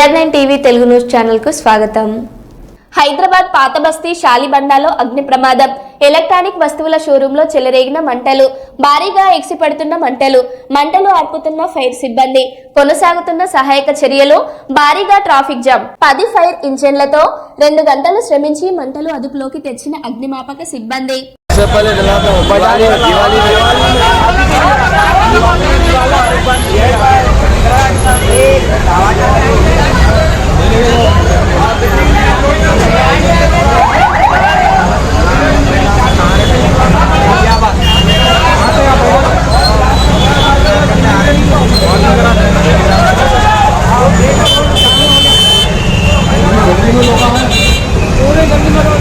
Nine TV Telugu news ఛానల్కు స్వాగతం. హైదరాబాద్ పాత బస్తీ షాలిబండాలో అగ్ని ప్రమాదం. ఎలక్ట్రానిక్ వస్తువుల షోరూంలో చెలరేగిన మంటలు. భారీగా ఎగిసిపడుతున్న మంటలు. మంటలు ఆర్పుతున్న ఫైర్ సిబ్బంది. కొనసాగుతున్న సహాయక చర్యలు భారీగా ట్రాఫిక్ జామ్. పది ఫైర్ ఇంజన్లతో రెండు గంటలు శ్రమించి మంటలు అదుపులోకి తెచ్చిన అగ్నిమాపక సిబ్బంది. ਉਹਦੇ ਕਰਕੇ ਮੈਂ